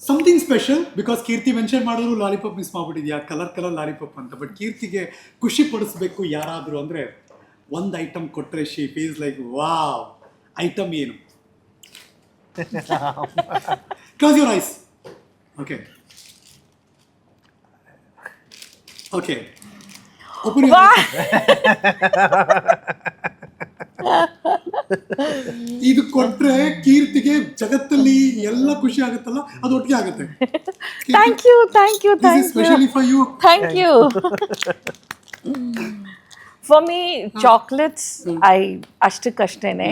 Something special because Keerthi mention ಮಾಡಿದ್ರು lollipop miss ಮಾಡ್ಬಿಟ್ಟಿದ್ಯಾ? Colour colour lollipop ಅಂತ. But ಕೀರ್ತಿಗೆ ಖುಷಿ ಪಡಿಸ್ಬೇಕು ಯಾರಾದರೂ ಅಂದರೆ ಒಂದು ಐಟಮ್ ಕೊಟ್ಟರೆ she feels like wow item ಏನು? Close your eyes okay okay open ಇದು ಕೊಟ್ರೆ ಕೀರ್ತಿಗೆ ಜಗತ್ತಲ್ಲಿ ಎಲ್ಲ ಖುಷಿ ಆಗುತ್ತಲ್ಲ? ಅದು ಒಟ್ಟಿಗೆ ಆಗುತ್ತೆ. Thank you thank you specially for you thank you for me chocolates I ಅಷ್ಟಕ್ಕಷ್ಟೇನೆ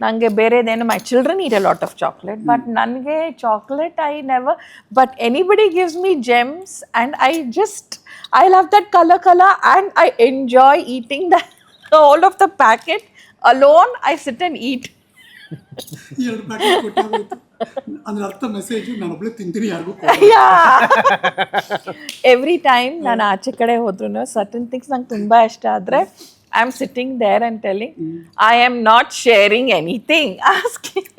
ನನಗೆ ಬೇರೆದೇನು my children eat a lot of chocolate but ನನಗೆ chocolate I never but anybody gives me Gems and I just I love that colour colour and I enjoy eating the all of the packet alone I sit and eat ಎರಡು packet ಕೊಟ್ಟಾಗೋಯ್ತು ಅದ್ರ ಅರ್ಥ message ನಾನು ಒಬ್ಳೆ ತಿಂತೀನಿ ಯಾರಿಗೂ every time ನಾನು ಆಚೆ ಕಡೆ ಹೋದ್ರು ಸರ್ಟನ್ ಥಿಂಗ್ಸ್ ನಂಗೆ ತುಂಬ ಇಷ್ಟ ಆದರೆ I am sitting there and telling I am not sharing anything asking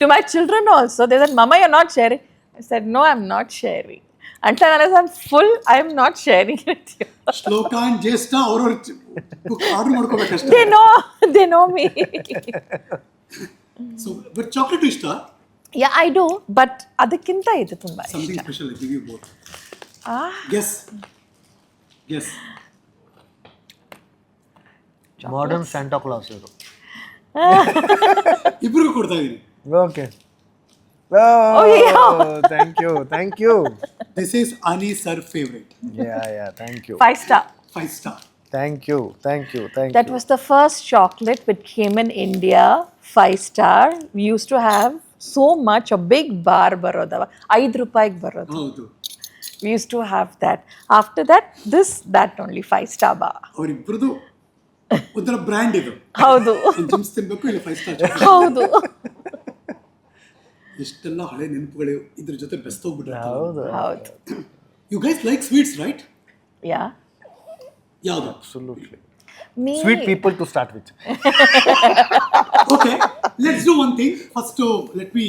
to my children also they that mamma you not sharing I said no I am not sharing ಅಂತ ನಾನು I'm full I am not sharing with you Shloka and Jyeshtha ಅವ್ರವ್ರ order ಮಾಡ್ಕೋಬೇಕಷ್ಟೇ they know they know me so but chocolate ಇಷ್ಟ yeah I do but ಅದಕ್ಕಿಂತ ಇದು ತುಂಬ something ಇಷ್ಟ. Special give you both ah? Guess guess modern Santa Claus ಇದು. ಇಬ್ರಿಗೂ ಕೊಡ್ತಾ ಇದೀನಿ. Okay Oh, thank you thank you this is any sir favourite yeah yeah thank you five star five star thank you thank you thank That you was the first chocolate which came in India, five star. We used to have so much, a big bar barodava, ಐದು ರೂಪಾಯಿಗೆ ಬರೋದು. ಹೌದು We used to have that. After that, this, that only, five star bar. ಅವರಿಬ್ರದ್ದು ಒಂಥರ brand ಇದು ಹೌದು ಜಿಮ್ಸ್ ತಿನ್ಬೇಕು ಇಲ್ಲ five star ಹೌದು ಎಷ್ಟೆಲ್ಲ ಹಳೆ ನೆನಪುಗಳು ಇದ್ರ ಜೊತೆ ಬೆಸ್ತೋಗ್ಬಿಟ್ರೆ ಹೌದು. ಹೌದು. You guys like sweets right yeah? ಯಾವುದು? Absolutely me sweet people to start with okay let's do one thing first let me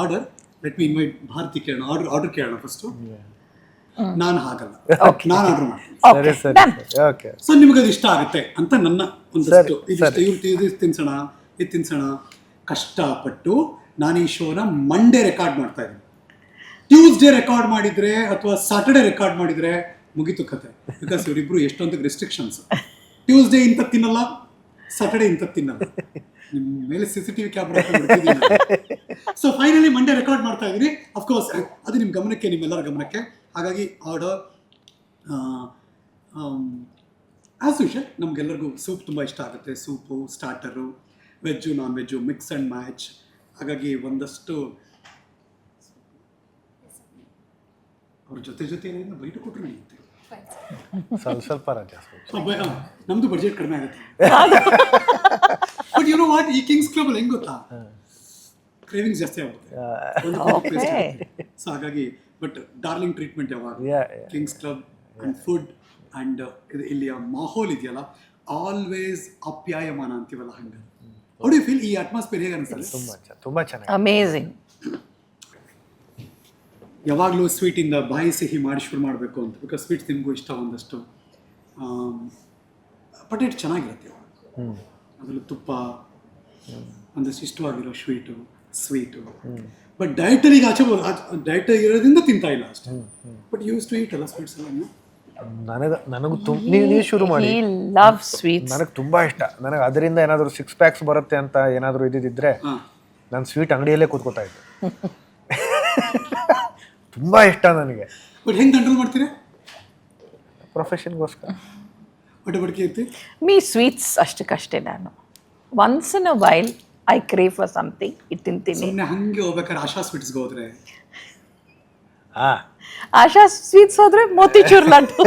order let me invite Bharathi ಕೇಳೋಣ ಆರ್ಡರ್ ಆರ್ಡರ್ ಕೇಳೋಣ ಫಸ್ಟು ನಾನು ಹಾಗಲ್ಲ. ನಾನು ಆರ್ಡರ್ ಮಾಡ್ತೀನಿ. ಸರಿ okay ಸರಿ done. Okay so ನಿಮಗೆ ಅದು ಇಷ್ಟ ಆಗುತ್ತೆ ಅಂತ ನನ್ನ ಒಂದಷ್ಟು ಸರಿ, ಇದಿಷ್ಟ ಸರಿ. ಇವ್ರು ಇದು ತಿನ್ಸೋಣ ಇದು ತಿನ್ಸೋಣ. ಕಷ್ಟಪಟ್ಟು ನಾನು ಈ ಶೋನ ಮಂಡೇ ರೆಕಾರ್ಡ್ ಮಾಡ್ತಾ ಇದ್ದೀನಿ. ಟ್ಯೂಸ್ಡೇ ರೆಕಾರ್ಡ್ ಮಾಡಿದ್ರೆ ಅಥವಾ ಸಾಟರ್ಡೆ ರೆಕಾರ್ಡ್ ಮಾಡಿದ್ರೆ ಮುಗೀತು ಕತೆ. ಬಿಕಾಸ್ ಇವರಿಬ್ರು ಎಷ್ಟೊಂದು ರೆಸ್ಟ್ರಿಕ್ಷನ್ಸ್ ಟ್ಯೂಸ್ಡೇ ಇಂಥ ತಿನ್ನಲ್ಲ ಸಾಟರ್ಡೆ ಇಂಥ ತಿನ್ನಲ್ಲ. ನಿಮ್ಮ ಮೇಲೆ C C T V camera so finally Monday record ಮಾಡ್ತಾ ಇದ್ದೀನಿ. ಅಫ್ಕೋರ್ಸ್ ಅದು ನಿಮ್ಮ ಗಮನಕ್ಕೆ, ನಿಮ್ಮೆಲ್ಲರ ಗಮನಕ್ಕೆ. ಹಾಗಾಗಿ ಆರ್ಡರ್ ಆ್ಯಸ್ ಯೂಶಲ್ ನಮಗೆಲ್ಲರಿಗೂ ಸೂಪ್ ತುಂಬ ಇಷ್ಟ ಆಗುತ್ತೆ. Soup starter veg non veg mix and match ಹಾಗಾಗಿ ಒಂದಷ್ಟು ಅವ್ರ ಜೊತೆ ಜೊತೆ ಬೈಟ್ ಕೊಟ್ಟರು ನಡೆಯುತ್ತೆ ಸ್ವಲ್ಪ ಸ್ವಲ್ಪ ನಮ್ದು ಬಜೆಟ್ ಕಡಿಮೆ ಆಗುತ್ತೆ. ಬಟ್ ಯು ನೋ ವಾಟ್ ಈ ಕಿಂಗ್ಸ್ ಕ್ಲಬ್ ಅಲ್ಲಿ ಹೆಂಗ್ ಗೊತ್ತಾ? ಕ್ರೇವಿಂಗ್ಸ್ ಜಾಸ್ತಿ ಆಗುತ್ತೆ. ಸೊ ಹಾಗಾಗಿ ಬಟ್ ಡಾರ್ಲಿಂಗ್ ಟ್ರೀಟ್ಮೆಂಟ್ ಯಾವಾಗ. Kings Club and food and ಇಲ್ಲಿಯ ಮಾಹೋಲ್ ಇದೆಯಲ್ಲ? ಆಲ್ವೇಸ್ ಅಪ್ಯಾಯಮಾನ ಅಂತೀವಲ್ಲ ಹಂಗೆ ಔ ಯು ಫೀಲ್ ಈ ಅಟ್ಮಾಸ್ಫಿಯರ್ ಹೇಗೆ ಅನಿಸ್ತದೆ ತುಂಬಾ ಚ ತುಂಬಾ ಚೆನ್ನಾಗಿ ಅಮೇಜಿಂಗ್ ಯಾವಾಗಲೂ ಸ್ವೀಟಿಂದ ಬಾಯಿ ಸಿಹಿ ಮಾಡಿ ಶುರು ಮಾಡಬೇಕು ಅಂತ ಬಿಕಾಸ್ ಸ್ವೀಟ್ಸ್ ನಿಮಗೂ ಇಷ್ಟ ಒಂದಷ್ಟು. ಬಟ್ ಇಟ್ ಚೆನ್ನಾಗಿರುತ್ತೆ ತುಪ್ಪ ಹ್ಞೂ ಅದರಲ್ಲೂ ತುಪ್ಪ ಒಂದಷ್ಟು ಇಷ್ಟವಾಗಿರೋ ಸ್ವೀಟು ಸ್ವೀಟು ಬಟ್ ಡಯಟಲ್ಲಿ ಈಗ ಆಚೆ ಡಯಟ್ ಇರೋದ್ರಿಂದ ತಿಂತಾ ಇಲ್ಲ ಅಷ್ಟೇ. ಬಟ್ ಯೂಸ್ ಟು ಈಟ್ ಅಲ್ಲ ಸ್ವೀಟ್ಸ್ ಎಲ್ಲ ನೀವು? ನನಗೆ ನನಗೂ ತುಂಬ ನೀವು ನೀವು ಶುರು ಮಾಡಿ. he love sweets. ನನಗೆ ತುಂಬ ಇಷ್ಟ. ನನಗೆ ಅದರಿಂದ ಏನಾದರೂ ಸಿಕ್ಸ್ ಪ್ಯಾಕ್ಸ್ ಬರುತ್ತೆ ಅಂತ ಏನಾದರೂ ಇದ್ದಿದ್ದರೆ ನಾನು ಸ್ವೀಟ್ ಅಂಗಡಿಯಲ್ಲೇ ಕೂತ್ಕೋತಾ ಇದ್ದೆ. ತುಂಬ ಇಷ್ಟ ನನಗೆ. ಬಟ್ ಹೆಂಗೆ ಕಂಟ್ರೋಲ್ ಮಾಡ್ತೀರಾ? ಪ್ರೊಫೆಷನ್ಗೋಸ್ಕರ ಬಟ್ ಬಡ್ಕೆ ಇರ್ತಿ? Me sweets ಅಷ್ಟಕ್ಕಷ್ಟೇ ನಾನು. Once in a while I crave for something ಇದು ತಿಂತೀನಿ. ಸುಮ್ಮನೆ ಹಂಗೆ ಹೋಗ್ಬೇಕಾದ್ರೆ ಆಶಾ ಸ್ವೀಟ್ಸ್ಗೆ ಹೋದ್ರೆ ಹಾಂ. ಆಶಾ ಸ್ವೀಟ್ಸ್ ಹೋದ್ರೆ ಮೋತಿಚೂರ್ ಲಡ್ಡು.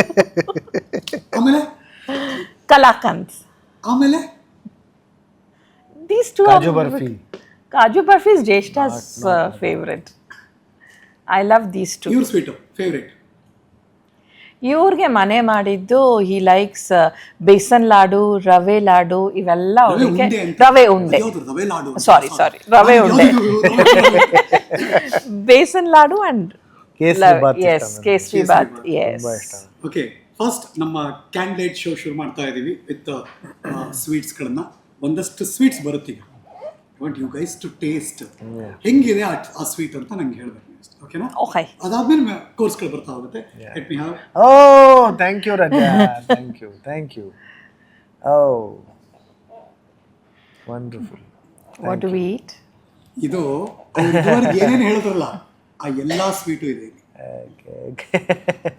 ಆಮೇಲೆ? ಕಲಾಕಂದ್. ಆಮೇಲೆ? These to kaju barfi. Kaju barfi is Jyeshtha's favourite I love these two ಇವ್ರ ಸ್ವೀಟು ಫೇವ್ರೇಟ್ ಇವ್ರಿಗೆ ಮನೆ ಮಾಡಿದ್ದು ಹಿ ಲೈಕ್ಸ್ ಬೇಸನ್ ಲಾಡು ರವೆ ಲಾಡು ಇವೆಲ್ಲ ರವೆ ಅವ್ರಿಗೆ. ರವೆ ಉಂಡೆ. ಸಾರಿ ಸಾರಿ. ರವೆ ಉಂಡೆ. Besan laddu and yes. Kesari kesari bath. Yes okay first ನಮ್ಮ ಕ್ಯಾಂಡಿಡೇಟ್ ಶೋ ಶುರು ಮಾಡ್ತಾ ಇದ್ದೀವಿ ವಿತ್ ಸ್ವೀಟ್ಸ್ಗಳನ್ನ ಒಂದಷ್ಟು ಸ್ವೀಟ್ಸ್ ಬರುತ್ತೆ ಈಗ. Want you guys to taste ಹೆಂಗಿದೆ ಆ- ಸ್ವೀಟ್ ಅಂತ ನಂಗೆ ಹೇಳ್ಬೇಕು ಓಕೆನಾ ಓಕೆ ಅದಾದ್ಮೇಲೆ ಕೋರ್ಸ್ಗಳು ಬರ್ತಾ ಹೋಗುತ್ತೆ. Let me have oh thank you Raja thank you thank you oh wonderful what to eat ಇದು ಏನೇನು ಹೇಳಿದ್ರಲ್ಲ? ಆ ಎಲ್ಲ ಸ್ವೀಟು ಇದೆ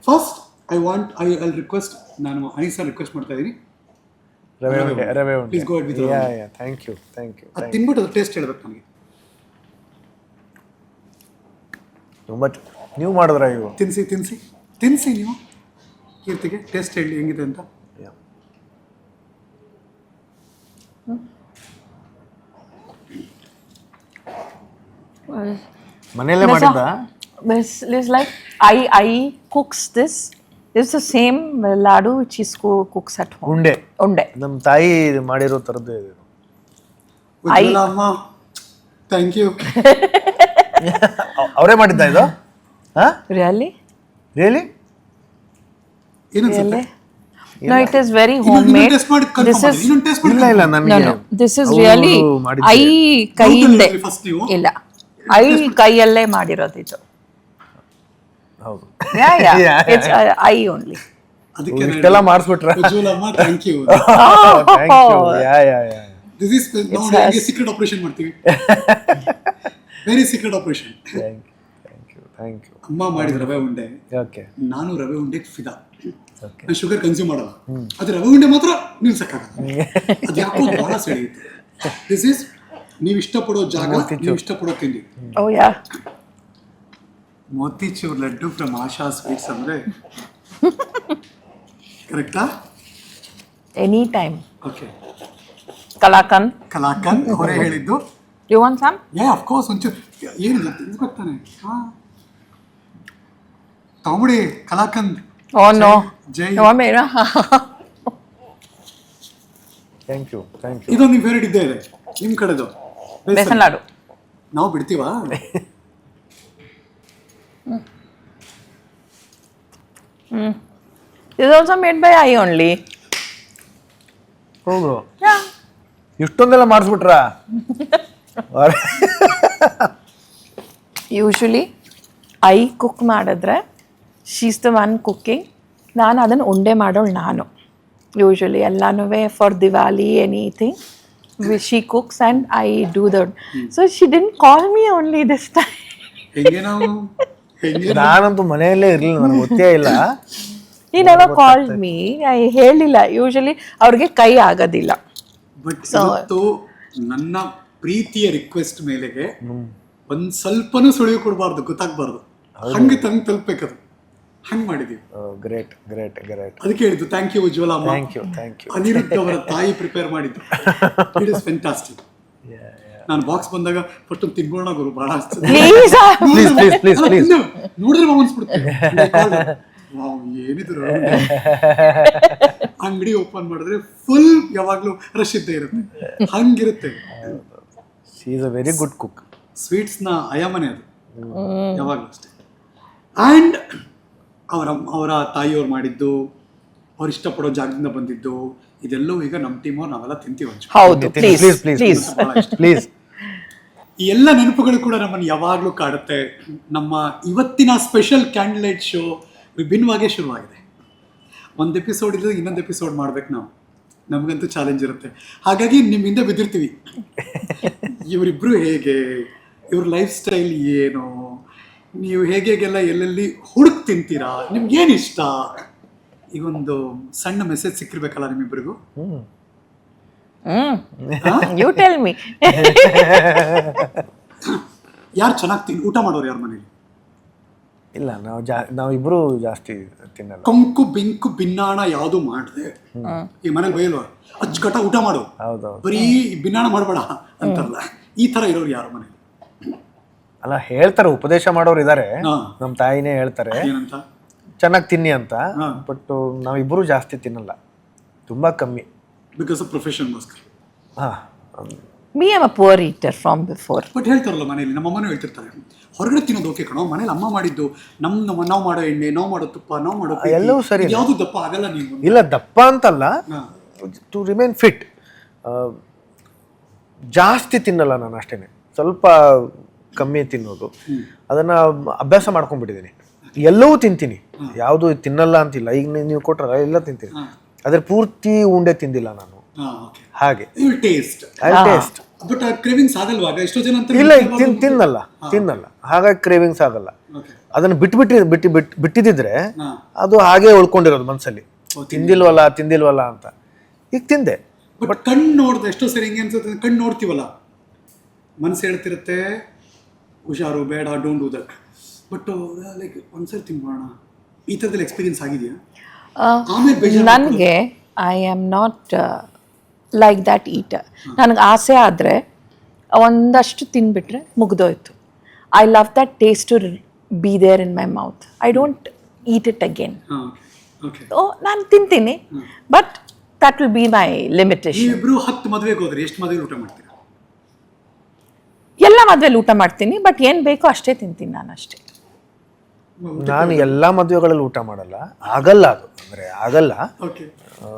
first I want I I request ನಾನು ಅನೀಸಾ ರಿಕ್ವೆಸ್ಟ್ ಮಾಡ್ತಾ ಇದ್ದೀನಿ ರವೆ ಉಂಡೆ ರವೆ ಉಂಡೆ. Please go ahead with yeah rave. Yeah thank you thank you ಅದು ತಿನ್ಬಿಟ್ಟು ಅದು ಟೇಸ್ಟ್ ಹೇಳ್ಬೇಕು ನನಗೆ ತುಂಬ ನೀವು ಮಾಡಿದ್ರ ಇವು? ತಿನ್ಸಿ ತಿನ್ಸಿ. ತಿನ್ಸಿ ನೀವು. ಕೀರ್ತಿಗೆ ಟೇಸ್ಟ್ ಹೇಳಿ ಹೆಂಗಿದೆ ಅಂತ. Yeah. ಮನೆಯಲ್ಲೇ ಮಾಡಿದ್ದ This is like I I cooks this. It's the same ladu which is co- cooks at home. ಉಂಡೆ Unde. ನಮ್ಮ ತಾಯಿ ಮಾಡಿರೋ ಥರದ್ದೇ ಇದು ಅಮ್ಮ ಥ್ಯಾಂಕ್ ಯು ಅವ್- ಅವರೇ ಮಾಡಿದ್ದ ಇದು ಹಾ Really? Really? No, it is very ಇನ್ನೊಂದು homemade. ಟೇಸ್ಟ್ ಮಾಡಿ ಟೇಸ್ಟ್ ಮಾಡಿ ಇಲ್ಲ ಇಲ್ಲ ನನಗೆ is really ಮಾಡಿದ್ದೆ. ಐ ಕೈಯಿಂದೆ ಇಲ್ಲ ಐ ಕೈಯಲ್ಲೇ ಮಾಡಿರೋದು ಇದು. ಹೌದು. Yeah yeah it's I only ಅದಕ್ಕೆ ಇಷ್ಟೆಲ್ಲ ಮಾಡಿಸ್ಬಿಟ್ರ? Thank you thank you yeah yeah. Yeah this is ನಾವು ಹೆಂಗೆ ಸೀಕ್ರೆಟ್ ಆಪರೇಷನ್ ಮಾಡ್ತೀವಿ. Very secret operation thank you thank you thank you ಅಮ್ಮ ಮಾಡಿದ ರವೆ ಉಂಡೆ. ಓಕೆ ನಾನು ರವೆ ಉಂಡೆಗೆ ಫಿದಾ. ಓಕೆ ನಾನು ಶುಗರ್ ಕನ್ಸ್ಯೂಮ್ ಮಾಡಲ್ಲ. ಅದು ರವೆ ಉಂಡೆ ಮಾತ್ರ ನಿಲ್ಸಕ್ಕಾಗಲ್ಲ. ಅದು ಯಾಕೋ ಬಹಳ ಸೆಳೆಯುತ್ತೆ. ದಿಸ್ ಇಸ್ ನೀವು ಇಷ್ಟಪಡೋ ಜಾಗ ನೀವು ಇಷ್ಟಪಡೋ ತಿಂಡಿ. ಓ yeah. Motichoor laddu from Asha sweets ಅಂದ್ರೆ ಕರೆಕ್ಟಾ? Any time okay kalakand kalakand ಅವರೇ ಹೇಳಿದ್ದು? You want some of course ಒಂಚೂರು. ಏನು ತಿನ್ಸ್ಕೊತಾನೆ ಹಾ. ತಗೊಂಬಿಡಿ ಕಲಾಕಂದ್. Oh no. ಜೈ ಮೇರಾ. ಥ್ಯಾಂಕ್ ಯು ಥ್ಯಾಂಕ್ ಯು ಇದೊಂದು ನಿಮ್ಮ ಫೇವ್ರೇಟ್ ಇದ್ದೇ ಇದೆ ನಿಮ್ಮ ಕಡೆದು. ಬೇಸನ್ ಲಾಡು ನಾವು ಬಿಡ್ತೀವಾ? Is also made by I only. ಹೌದು. ಇಷ್ಟೊಂದೆಲ್ಲ ಮಾಡಿಸ್ಬಿಟ್ರಾ? ಯೂಶ್ವಲಿ ಐ ಕುಕ್ ಮಾಡಿದ್ರೆ ಶೀಸ್ ದ ಒನ್ ಕುಕ್ಕಿಂಗ್ ನಾನು ಅದನ್ನು ಉಂಡೆ ಮಾಡೋಳು ನಾನು. ಯೂಶ್ವಲಿ ಎಲ್ಲನೂ for Diwali anything she cooks and I do that so she then call me only this time ಹೆಂಗೆ ನಾವು? ಹೆಂಗೆ ನಾನಂತೂ ಮನೆಯಲ್ಲೇ ಇರಲಿಲ್ಲ ನನಗೆ ಗೊತ್ತೇ ಇಲ್ಲ. ಈ ನೆವರ್ ಕಾಲ್ಡ್ ಮೀ ಐ ಹೇಳಿಲ್ಲ. ಯೂಶ್ವಲಿ ಅವ್ರಿಗೆ ಕೈ ಆಗೋದಿಲ್ಲ. ಬಟ್ ಇವತ್ತು ನನ್ನ ಪ್ರೀತಿಯ ರಿಕ್ವೆಸ್ಟ್ ಮೇಲೆಗೆ ಒಂದ್ ಸ್ವಲ್ಪನೂ ಸುಳಿವು ಕೊಡಬಾರ್ದು ಗೊತ್ತಾಗ್ಬಾರ್ದು. ಹಂಗೆ ತಂಗ್ ತಲುಪ್ಬೇಕದು. ಹಂಗ್ ಮಾಡಿದೀವಿ ಗ್ರೇಟ್ ಗ್ರೇಟ್ ಗ್ರೇಟ್ ಅದಕ್ಕೆ ಹೇಳಿದ್ದು ಥ್ಯಾಂಕ್ ಯು ಉಜ್ವಲ ಅಮ್ಮ. Thank you thank you Aniruddha ಅವರ ತಾಯಿ ಪ್ರಿಪೇರ್ ಮಾಡಿದ್ದು. ಇಟ್ ಇಸ್ ಫೆಂಟಾಸ್ಟಿಕ್ ನಾನು ಬಾಕ್ಸ್ ಬಂದಾಗ ಫಸ್ಟ್ ತಿನ್ಬೋಣ ಗುರು ಬಹಳ. ನೋಡಿದ್ರೆ ಅನ್ಸ್ಬಿಡ್ತೀನಿ ಏನಿದ್ರು ಅಂಗಡಿ ಓಪನ್ ಮಾಡಿದ್ರೆ ಫುಲ್ ಯಾವಾಗ್ಲೂ ರಶ್ ಇದ್ದೇ ಇರುತ್ತೆ. ಹಂಗಿರುತ್ತೆ. Is a very good cook ಸ್ವೀಟ್ಸ್ನ ಅಯಮನೆ ಅದು. ಯಾವಾಗಲೂ ಅಷ್ಟೇ. ಆ್ಯಂಡ್ ಅವರ ಅವರ ತಾಯಿಯವ್ರು ಮಾಡಿದ್ದು ಅವ್ರು ಇಷ್ಟಪಡೋ ಜಾಗದಿಂದ ಬಂದಿದ್ದು ಇದೆಲ್ಲವೂ ಈಗ ನಮ್ಮ ಟೀಮ್ ಅವ್ರು ನಾವೆಲ್ಲ ತಿಂತೀವಿ ಹೌದು ಪ್ಲೀಸ್ ಈ ಎಲ್ಲ ನೆನಪುಗಳು ಕೂಡ ನಮ್ಮನ್ನು ಯಾವಾಗಲೂ ಕಾಡುತ್ತೆ. ನಮ್ಮ ಇವತ್ತಿನ ಸ್ಪೆಷಲ್ ಕ್ಯಾಂಡಿಡೇಟ್ ಶೋ ವಿಭಿನ್ನವಾಗೇ ಶುರುವಾಗಿದೆ. ಒಂದು ಎಪಿಸೋಡ್ ಇಲ್ಲದೆ ಇನ್ನೊಂದು ಎಪಿಸೋಡ್ ಮಾಡ್ಬೇಕು ನಾವು. ನಮಗಂತೂ ಚಾಲೆಂಜ್ ಇರುತ್ತೆ. ಹಾಗಾಗಿ ನಿಮ್ಮ ಹಿಂದೆ ಬಿದ್ದಿರ್ತೀವಿ. ಇವರಿಬ್ರು ಹೇಗೆ? ಇವ್ರ ಲೈಫ್ ಸ್ಟೈಲ್ ಏನು? ನೀವು ಹೇಗೆ ಹೇಗೆಲ್ಲ ಎಲ್ಲೆಲ್ಲಿ ಹುಡುಕ್ ತಿಂತೀರಾ? ನಿಮ್ಗೆ ಏನು ಇಷ್ಟ? ಈಗೊಂದು ಸಣ್ಣ ಮೆಸೇಜ್ ಸಿಕ್ಕಿರ್ಬೇಕಲ್ಲ ನಿಮ್ಮಿಬ್ಬರಿಗೂ ಹ್ಮ್. ಯು ಟೆಲ್ ಮಿ ಯಾರು ಚೆನ್ನಾಗಿ ತಿನ್ ಊಟ ಮಾಡೋರು ಯಾರ ಮನೇಲಿ? ಇಲ್ಲ ನಾವು ಜಾ ನಾವು ಇಬ್ರು ಜಾಸ್ತಿ ತಿನ್ನಲ್ಲ. ಕಂಕು ಬಿಂಕು ಬಿನ್ನಾಣ ಯಾವುದು ಮಾಡಿದೆ. ಈ ಮನೇಲಿ ಬೈಲ್ವ ಅಚ್ಚುಕಟ್ಟ ಊಟ ಮಾಡು. ಹೌದು ಬರೀ ಬಿನ್ನಾಣ ಮಾಡಬೇಡ ಅಂತಲ್ಲ. ಈ ತರ ಇರೋರು ಯಾರು ಮನೇಲಿ? ಅಲ್ಲ ಹೇಳ್ತಾರೆ ಉಪದೇಶ ಮಾಡೋರು ಇದ್ದಾರೆ ನಮ್ಮ ತಾಯಿನೇ ಹೇಳ್ತಾರೆ. ಏನಂತ? ಚೆನ್ನಾಗಿ ತಿನ್ನಿ ಅಂತ. ಬಟ್ ನಾವಿಬ್ಬರು ಜಾಸ್ತಿ ತಿನ್ನಲ್ಲ. ತುಂಬ ಕಮ್ಮಿ. ಬಿಕಾಸ್ ಆಫ್ ಪ್ರೊಫೆಷನ್ ಗೋಸ್ಕರ. ಹಾಂ. Me am a poor eater from before but ಹೇಳ್ತಾರಲ್ಲ ಮನೇಲಿ ನಮ್ಮ ಅಮ್ಮನೂ ಹೇಳ್ತಿರ್ತಾರೆ. ಹೊರಗಡೆ ತಿನ್ನೋದು ಓಕೆ ಕಣೋ ಮನೇಲಿ ಅಮ್ಮ ಮಾಡಿದ್ದು ನಮ್ಮ ನಮ್ಮ ನಾವು ಮಾಡೋ ಎಣ್ಣೆ ನಾವು ಮಾಡೋ ತುಪ್ಪ ನಾವು ಮಾಡೋ ಎಲ್ಲವೂ ಸರಿ. ಯಾವುದು ದಪ್ಪ ಆಗಲ್ಲ ನೀವು ಇಲ್ಲ ದಪ್ಪ ಅಂತಲ್ಲ. ಟು ರಿಮೇನ್ ಫಿಟ್ ಜಾಸ್ತಿ ತಿನ್ನಲ್ಲ ನಾನು ಅಷ್ಟೇನೆ. ಸ್ವಲ್ಪ ಕಮ್ಮಿ ತಿನ್ನೋದು. ಅದನ್ನ ಅಭ್ಯಾಸ ಮಾಡ್ಕೊಂಡ್ಬಿಟ್ಟಿದ್ದೀನಿ ಎಲ್ಲವೂ ತಿಂತೀನಿ. ಯಾವುದು ತಿನ್ನಲ್ಲ ಅಂತಿಲ್ಲ. ಈಗ ನೀವು ಕೊಟ್ರಲ್ಲ ಎಲ್ಲ ತಿಂತೀನಿ. ಅದ್ರ ಪೂರ್ತಿ ಉಂಡೆ ತಿಂದಿಲ್ಲ ನಾನು. ಹಾ ಓಕೆ ಹಾಗೆ. ಟೇಸ್ಟ್ ಐ ಟೇಸ್ಟ್ ಬಟ್ ಆ ಕ್ರೇವಿಂಗ್ಸ್ ಆಗಲ್ವಾಗ ಎಷ್ಟೋ ಜನ ಅಂತ ಇಲ್ಲ ಈಗ ತಿನ್ನಲ್ಲ. ತಿನ್ನಲ್ಲ. ಹಾಗಾಗಿ ಕ್ರೇವಿಂಗ್ಸ್ ಆಗಲ್ಲ. ಅದನ್ನ ಬಿಟ್ಬಿಟ್ಟಿ ಬಿಟ್ಟು ಬಿಟ್ಟು ಬಿಟ್ಟಿದ್ರೆ ಅದು ಹಾಗೆ ಉಳ್ಕೊಂಡಿರೋದು ಮನ್ಸಲ್ಲಿ. ತಿಂದಿಲ್ವಲ್ಲ ತಿಂದಿಲ್ವಲ್ಲ ಅಂತ. ಈಗ ತಿಂದೆ. ಬಟ್ ಕಣ್ಣು ನೋಡಿದೆ ಎಷ್ಟೋ ಸರಿ ಹಿಂಗೆ ಅನ್ಸುತ್ತೆ. ಕಣ್ಣು ನೋಡ್ತೀವಲ್ಲ? ಮನಸ್ಸು ಹೇಳ್ತಿರುತ್ತೆ ಹುಷಾರು ಬೇಡ don't do that but like ಒಂದ್ಸರಿ ತಿನ್ಬೋಣ ಈ ಥರದಲ್ಲಿ ಎಕ್ಸ್ಪೀರಿಯನ್ಸ್ ಆಗಿದೆಯಾ? ನನಗೆ I am not like that eater ನನಗೆ ಆಸೆ ಆದರೆ ಒಂದಷ್ಟು ತಿನ್ಬಿಟ್ರೆ ಮುಗ್ದೋಯ್ತು. I love that taste to be there in my mouth I don't eat it again ಓ ನಾನು ತಿಂತೀನಿ. But that will be my limitation ನೀವಿಬ್ರು ಹತ್ತು ಮದುವೆಗೆ ಹೋದ್ರೆ ಎಷ್ಟು ಮದುವೆ ಊಟ ಮಾಡ್ತೀರಾ? ಎಲ್ಲ ಮದ್ವೆಲಿ ಊಟ ಮಾಡ್ತೀನಿ ಬಟ್ ಏನು ಬೇಕೋ ಅಷ್ಟೇ ತಿಂತೀನಿ ನಾನು ಅಷ್ಟೇ. ನಾನು ಎಲ್ಲ ಮದುವೆಗಳಲ್ಲಿ ಊಟ ಮಾಡಲ್ಲ. ಆಗಲ್ಲ ಅದು. ಅಂದ್ರೆ ಆಗಲ್ಲ. ಓಕೆ ಆ,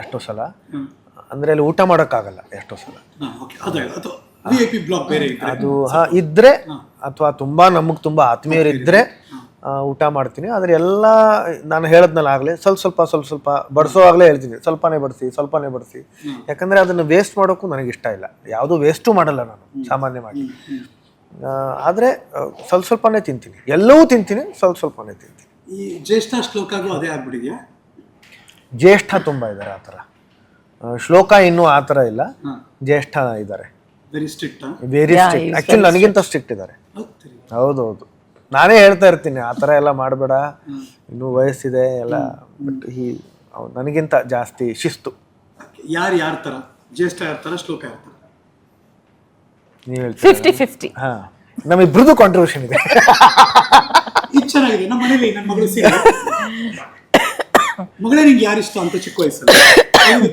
ಎಷ್ಟೋ ಸಲ. ಅಂದರೆ ಅಲ್ಲಿ ಊಟ ಮಾಡೋಕ್ಕಾಗಲ್ಲ ಎಷ್ಟೋ ಸಲ. ಹಾಂ ಓಕೆ ಅದೇ ಅದು ವಿ ಐ ಪಿ ಬ್ಲಾಕ್ ಬೇರೆ ಇದ್ರೆ. ಅದು ಹಾ ಇದ್ರೆ ಅಥವಾ ತುಂಬಾ ನಮಗೆ ತುಂಬಾ ಆತ್ಮೀಯರು ಇದ್ರೆ ಆ, ಊಟ ಮಾಡ್ತೀನಿ. ಆದರೆ ಎಲ್ಲ ನಾನು ಹೇಳದ್ನಲ್ಲ ಆಗಲೇ ಸ್ವಲ್ಪ ಸ್ವಲ್ಪ ಸ್ವಲ್ಪ ಸ್ವಲ್ಪ ಬಡಿಸೋವಾಗಲೇ ಹೇಳ್ತೀನಿ. ಸ್ವಲ್ಪನೇ ಬಡಿಸಿ ಸ್ವಲ್ಪನೇ ಬಡಿಸಿ. ಯಾಕಂದರೆ ಅದನ್ನು ವೇಸ್ಟ್ ಮಾಡೋಕ್ಕೂ ನನಗೆ ಇಷ್ಟ ಇಲ್ಲ. ಯಾವುದು ವೇಸ್ಟು ಮಾಡಲ್ಲ ನಾನು ಸಾಮಾನ್ಯವಾಗಿ. ಆದರೆ ಆದ್ರೆ ಸ್ವಲ್ಪ ಸ್ವಲ್ಪನೇ ತಿಂತೀನಿ. ಎಲ್ಲವೂ ತಿಂತೀನಿ ಸ್ವಲ್ಪ ಸ್ವಲ್ಪನೇ ತಿಂತೀನಿ. ಈ ಜ್ಯೇಷ್ಠ ಶ್ಲೋಕಗಳು ಅದೇ ಆಗ್ಬಿಟ್ಟಿದೆಯಾ? ಜ್ಯೇಷ್ಠ ತುಂಬ ಇದ್ದಾರೆ ಆ ಥರ ಶ್ಲೋಕ ಇನ್ನೂ ಆ ಥರ ಇಲ್ಲ ಜ್ಯೇಷ್ಠ ಇದ್ದಾರೆ very strict very strict actually ನನಗಿಂತ ಸ್ಟ್ರಿಕ್ಟ್ ಇದ್ದಾರೆ ಹೌದು ಹೌದು ನಾನೇ ಹೇಳ್ತಾ ಇರ್ತೀನಿ ಆ ಥರ ಎಲ್ಲ ಮಾಡಬೇಡ. ಇನ್ನೂ ವಯಸ್ಸಿದೆ ಎಲ್ಲ ಬಟ್ ಈ ಅವ್ನು ನನಗಿಂತ ಜಾಸ್ತಿ ಶಿಸ್ತು. ಯಾರು ಯಾರ ಥರ ಜ್ಯೇಷ್ಠ ಯಾರ ಥರ ಶ್ಲೋಕ ಯಾರ ಥರ ನೀವು ಹೇಳ್ತೀರಿ? ಫಿಫ್ಟಿ ಫಿಫ್ಟಿ ಹಾ. ನಮ್ಮಿಬ್ರದ್ದು ಕಾಂಟ್ರಿಬ್ಯೂಷನ್ ಇದೆ. ಇದು ಚೆನ್ನಾಗಿದೆ ನಮ್ಮ ಮನೇಲಿ ನನ್ನ ಮಗಳು ಸಿಗ ಮಗಳೇ ನಿಂಗೆ ಯಾರು ಇಷ್ಟ ಅಂತ ಚಿಕ್ಕ ವಯಸ್ಸಲ್ಲಿ?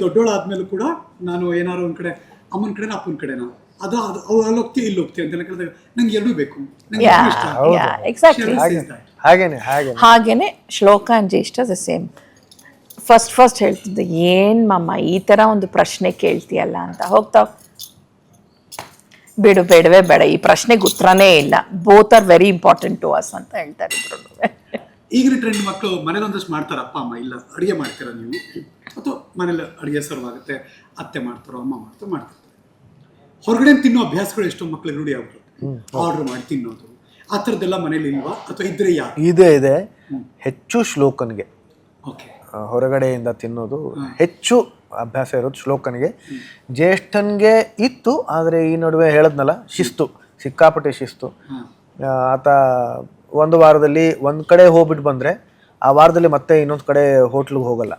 ದೊಡ್ಡೋಳಾದ್ಮೇಲೂ ಕೂಡ ನಾನು ಏನಾರು ಒಂದ್ ಕಡೆ ಅಮ್ಮನ ಕಡೆನ ಅಪ್ಪನ ಕಡೆನ? ಅದು ಅದು ಅವ್ಳು ಅಲ್ಲಿ ಹೋಗ್ತೀವಿ ಇಲ್ಲಿ ಹೋಗ್ತೀವಿ ಅಂತ ಕೇಳಿದಾಗ ನಂಗೆ ಎರಡೂ ಬೇಕು. ನಂಗೆ ಎರಡೂ ಇಷ್ಟ. Exactly always says that. ಹಾಗೇನೆ ಹಾಗೆ ಹಾಗೇನೆ ಶ್ಲೋಕ and Jyeshtha the same first first ಹೇಳ್ತಿದ್ದೆ ಏನ್ ಮಮ್ಮ ಈ ತರ ಒಂದು ಪ್ರಶ್ನೆ ಕೇಳ್ತೀಯಲ್ಲ ಅಂತ ಹೋಗ್ತಾವ್ ಬಿಡು ಬೇಡವೇ ಬೇಡ ಈ ಪ್ರಶ್ನೆಗೆ ಉತ್ತರನೇ ಇಲ್ಲ. Both are very important to us ಅಂತ ಹೇಳ್ತಾರೆ ಇಬ್ರು ಈಗಿನ ಟ್ರೆಂಡ್ ಮಕ್ಕಳು ಮನೇಲಿ ಒಂದಷ್ಟು ಮಾಡ್ತಾರ ಅಪ್ಪ ಅಮ್ಮ ಇಲ್ಲ ಅಡುಗೆ ಮಾಡ್ತೀರಾ ನೀವು? ಅಥವಾ ಮನೇಲಿ ಅಡುಗೆ ಸರ್ವ್ ಆಗುತ್ತೆ ಅತ್ತೆ ಮಾಡ್ತಾರೋ ಅಮ್ಮ ಮಾಡ್ತಾರೋ ಮಾಡ್ತಿರ್ತಾರೆ ಹೊರಗಡೆ ತಿನ್ನೋ ಅಭ್ಯಾಸಗಳು ಎಷ್ಟೋ ಮಕ್ಕಳಿಗೆ ರೂಢಿ ಆಗ್ಬಿಡುತ್ತೆ. ಆರ್ಡರ್ ಮಾಡಿ ತಿನ್ನೋದು. ಆ ಥರದ್ದೆಲ್ಲ ಮನೇಲಿ ಇಲ್ವಾ? ಅಥವಾ ಇದ್ರೆ ಇದೆ ಇದೆ. ಹೆಚ್ಚು ಶ್ಲೋಕನ್ಗೆ. ಓಕೆ ಹೊರಗಡೆಯಿಂದ ತಿನ್ನೋದು ಹೆಚ್ಚು ಅಭ್ಯಾಸ ಇರೋದು ಶ್ಲೋಕನಿಗೆ. ಜ್ಯೇಷ್ಠನ್ಗೆ ಇತ್ತು ಆದರೆ ಈ ನಡುವೆ ಹೇಳದ್ನಲ್ಲ ಶಿಸ್ತು. ಸಿಕ್ಕಾಪಟ್ಟೆ ಶಿಸ್ತು. ಆತ ಒಂದು ವಾರದಲ್ಲಿ ಒಂದು ಕಡೆ ಹೋಗ್ಬಿಟ್ಟು ಬಂದರೆ ಆ ವಾರದಲ್ಲಿ ಮತ್ತೆ ಇನ್ನೊಂದು ಕಡೆ ಹೋಟ್ಲಿಗೆ ಹೋಗಲ್ಲ.